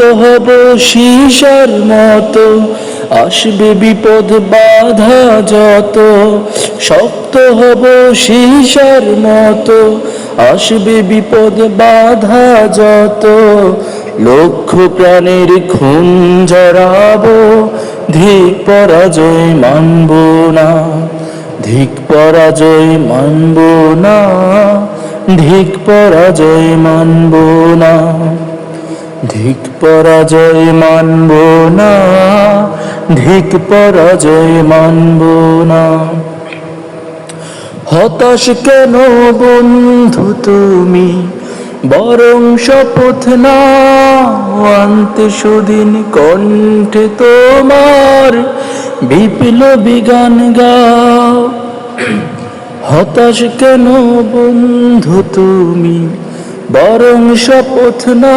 হব শীষার মতো। আসবে বিপদ, বাধা যত। শক্ত হব শীষার মতো। আসবে বিপদ, বাধা যত। লক্ষ প্রাণের খুন জড়াবো, ধিক পরাজয় মানব না। ধিক পরাজয় মানব না। ধিক পরাজয় মানব না। ধিক পরাজয় মানব না, ধিক পরাজয় মানব না। হতাশ কেন বন্ধু তুমি? বরং শপথ না আনতে সুদিন কণ্ঠে তোমার বিপ্লবী গান গাও। হতাশ কেন বন্ধু তুমি? বরং শপথ না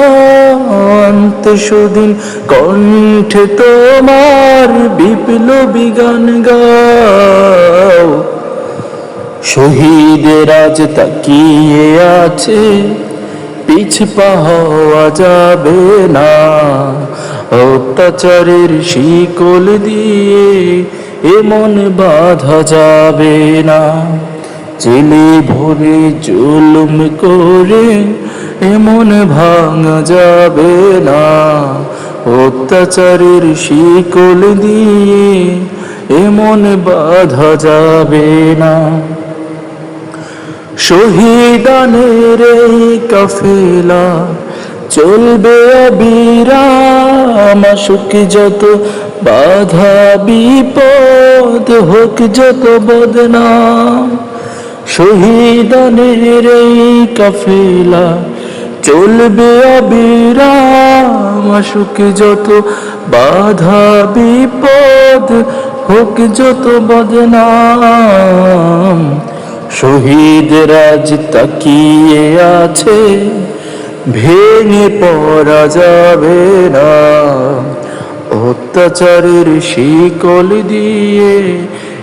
সুদিন কণ্ঠে তোমার বিপ্লবী গান গাও। শহীদের আজ তাকিয়ে আছে, পিছ পাওয়া যাবে না। অত্যাচারের শিকল দিয়ে এমন বাধা যাবে না। জেলে ভরে জুলুম করে এমন ভাঙা যাবে না। অত্যাচারের শিকল দিয়ে এমন বাধা যাবে না। শহীদানের এই কাফেলা চলবে অবিরাম আসুক যত বাধা, বিপদ, হোক যত বদনাম। শহীদানের এই কাফেলা চলবে অবিরাম আসুক যত বাধা বিপদ হোক যত বদনাম। শহীদ রাজ তাকিয়ে আছে, ভেঙে পড়া যাবে না। অত্যাচারের শিকল দিয়ে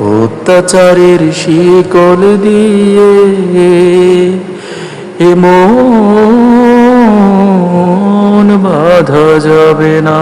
অত্যাচারের শিকল দিয়ে এমন বাধা যাবে না।